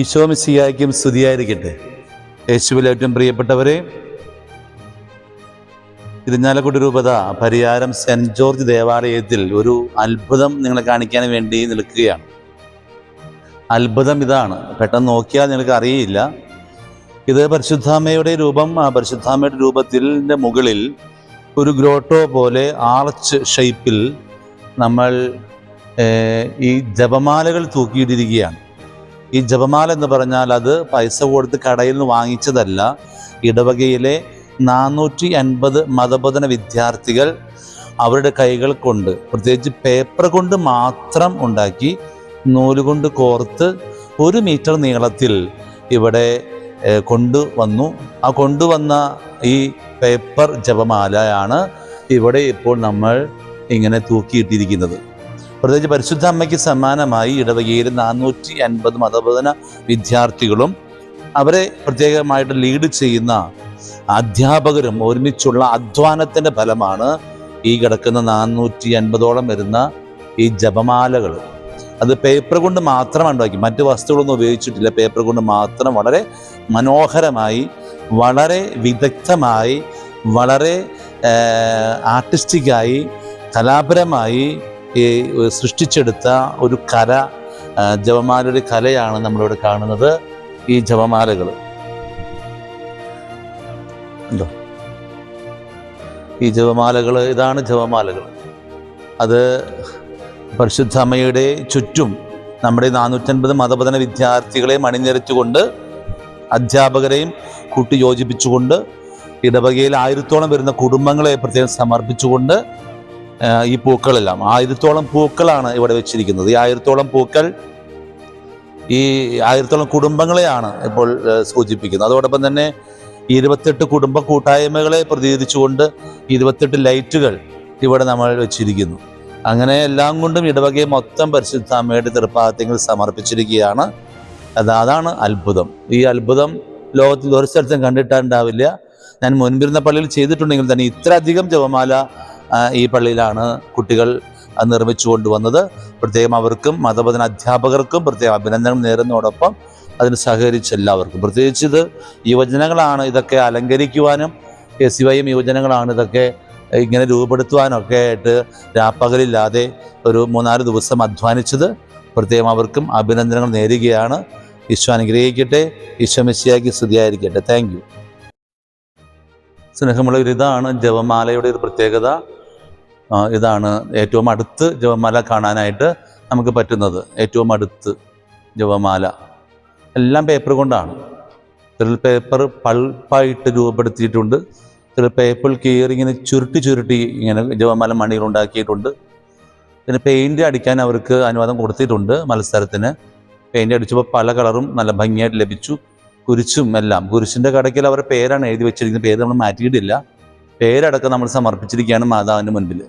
ഈശോ മിശിയായ്ക്കും സ്തുതിയായിരിക്കട്ടെ. യേശുവിൽ ഏറ്റവും പ്രിയപ്പെട്ടവരെ ഇരിഞ്ഞാലക്കുടി രൂപത പരിയാരം സെന്റ് ജോർജ് ദേവാലയത്തിൽ ഒരു അത്ഭുതം നിങ്ങളെ കാണിക്കാൻ വേണ്ടി നിൽക്കുകയാണ്. അത്ഭുതം ഇതാണ്. പെട്ടെന്ന് നോക്കിയാൽ നിങ്ങൾക്ക് അറിയില്ല. ഇത് പരിശുദ്ധാമ്മയുടെ രൂപം. ആ പരിശുദ്ധാമ്മയുടെ രൂപത്തിന്റെ മുകളിൽ ഒരു ഗ്രോട്ടോ പോലെ ആർച്ച് ഷേപ്പിൽ നമ്മൾ ഈ ജപമാലകൾ തൂക്കിയിട്ടിരിക്കുകയാണ്. ഈ ജപമാല എന്ന് പറഞ്ഞാൽ അത് പൈസ കൊടുത്ത് കടയിൽ നിന്ന് വാങ്ങിച്ചതല്ല. ഇടവകയിലെ നാനൂറ്റി അൻപത് മതബോധന വിദ്യാർത്ഥികൾ അവരുടെ കൈകൾ കൊണ്ട് പ്രത്യേകിച്ച് പേപ്പർ കൊണ്ട് മാത്രം ഉണ്ടാക്കി നൂലുകൊണ്ട് കോർത്ത് ഒരു മീറ്റർ നീളത്തിൽ ഇവിടെ കൊണ്ടുവന്നു. ആ കൊണ്ടുവന്ന ഈ പേപ്പർ ജപമാലയാണ് ഇവിടെ ഇപ്പോൾ നമ്മൾ ഇങ്ങനെ തൂക്കിയിട്ടിരിക്കുന്നത്. പ്രത്യേകിച്ച് പരിശുദ്ധ അമ്മയ്ക്ക് സമാനമായി ഇടവകയിൽ നാനൂറ്റി അൻപത് മതബോധന വിദ്യാർത്ഥികളും അവരെ പ്രത്യേകമായിട്ട് ലീഡ് ചെയ്യുന്ന അധ്യാപകരും ഒരുമിച്ചുള്ള അധ്വാനത്തിന്റെ ഫലമാണ് ഈ കിടക്കുന്ന നാനൂറ്റി അൻപതോളം വരുന്ന ഈ ജപമാലകൾ. അത് പേപ്പർ കൊണ്ട് മാത്രം ഉണ്ടാക്കി മറ്റ് വസ്തുക്കളൊന്നും ഉപയോഗിച്ചിട്ടില്ല. പേപ്പർ കൊണ്ട് മാത്രം വളരെ മനോഹരമായി വളരെ വിദഗ്ധമായി വളരെ ആർട്ടിസ്റ്റിക്കായി കലാപരമായി ഈ സൃഷ്ടിച്ചെടുത്ത ഒരു കല ജപമാലയുടെ കലയാണ് നമ്മളിവിടെ കാണുന്നത്. ഈ ജപമാലകൾ. ഉണ്ടോ? ഈ ജപമാലകൾ ഇതാണ് ജപമാലകൾ. അത് പരിശുദ്ധ അമ്മയുടെ ചുറ്റും നമ്മുടെ നാനൂറ്റൻപത് മതപതന വിദ്യാർത്ഥികളെ അണിനിരച്ചുകൊണ്ട് അധ്യാപകരെയും കൂട്ടി യോജിപ്പിച്ചുകൊണ്ട് ഇടവകയിൽ ആയിരത്തോളം വരുന്ന കുടുംബങ്ങളെ പ്രത്യേകം സമർപ്പിച്ചുകൊണ്ട് ഈ പൂക്കളെല്ലാം. ആയിരത്തോളം പൂക്കളാണ് ഇവിടെ വെച്ചിരിക്കുന്നത്. ഈ ആയിരത്തോളം പൂക്കൾ ഈ ആയിരത്തോളം കുടുംബങ്ങളെയാണ് ഇപ്പോൾ സൂചിപ്പിക്കുന്നത്. അതോടൊപ്പം തന്നെ ഇരുപത്തെട്ട് കുടുംബ കൂട്ടായ്മകളെ പ്രതിനിധിച്ചുകൊണ്ട് ഇരുപത്തെട്ട് ലൈറ്റുകൾ ഇവിടെ നമ്മൾ വെച്ചിരിക്കുന്നു. അങ്ങനെ എല്ലാം കൊണ്ടും ഇടവകയെ മൊത്തം പരിശുദ്ധ അമ്മയുടെ തൃപ്പാദത്തിൽ സമർപ്പിച്ചിരിക്കുകയാണ്. അത് അതാണ് അത്ഭുതം. ഈ അത്ഭുതം ലോകത്തിൽ ഒരു സ്ഥലത്തും കണ്ടിട്ടുണ്ടാവില്ല. ഞാൻ മുൻപിരുന്ന പള്ളിയിൽ ചെയ്തിട്ടുണ്ടെങ്കിൽ തന്നെ ഇത്രയധികം ജപമാല ഈ പള്ളിയിലാണ് കുട്ടികൾ നിർമ്മിച്ചു കൊണ്ടുവന്നത്. പ്രത്യേകം അവർക്കും മതബോധന അധ്യാപകർക്കും പ്രത്യേകം അഭിനന്ദനം നേരുന്നതോടൊപ്പം അതിന് സഹകരിച്ച എല്ലാവർക്കും. പ്രത്യേകിച്ച് ഇത് യുവജനങ്ങളാണ് ഇതൊക്കെ അലങ്കരിക്കുവാനും എസ് സി വൈയും യുവജനങ്ങളാണ് ഇതൊക്കെ ഇങ്ങനെ രൂപപ്പെടുത്തുവാനും ഒക്കെ ആയിട്ട് രാപ്പകലില്ലാതെ ഒരു മൂന്നാൽ ദിവസം അധ്വാനിച്ചത്. പ്രത്യേകം അവർക്കും അഭിനന്ദനങ്ങൾ നേരുകയാണ്. ഈശോ അനുഗ്രഹിക്കട്ടെ. ഈശോ മെസ്സിയാക്കി സ്തുതിയായിരിക്കട്ടെ. Thank you. സ്നേഹമുള്ള ഒരു ഇതാണ് ജപമാലയുടെ ഒരു പ്രത്യേകത. ഇതാണ് ഏറ്റവും അടുത്ത് ജപമാല കാണാനായിട്ട് നമുക്ക് പറ്റുന്നത്. ഏറ്റവും അടുത്ത് ജപമാല. എല്ലാം പേപ്പർ കൊണ്ടാണ്. ചില പേപ്പർ പൾപ്പായിട്ട് രൂപപ്പെടുത്തിയിട്ടുണ്ട്. ചില പേപ്പർ കീറി ചുരുട്ടി ചുരുട്ടി ഇങ്ങനെ ജപമാല മണികൾ ഉണ്ടാക്കിയിട്ടുണ്ട്. പിന്നെ പെയിന്റ് അടിക്കാൻ അവർക്ക് അനുവാദം കൊടുത്തിട്ടുണ്ട് മത്സരത്തിന്. പെയിന്റ് അടിച്ചപ്പോൾ പല കളറും നല്ല ഭംഗിയായിട്ട് ലഭിച്ചു. കുരിശും എല്ലാം. കുരിശിന്റെ കടയ്ക്കൽ അവരുടെ പേരാണ് എഴുതി വെച്ചിരിക്കുന്നത്. പേര് നമ്മൾ മാറ്റിയിട്ടില്ല. പേരടക്കം നമ്മൾ സമർപ്പിച്ചിരിക്കുകയാണ് മാതാവിന്റെ മുൻപിൽ.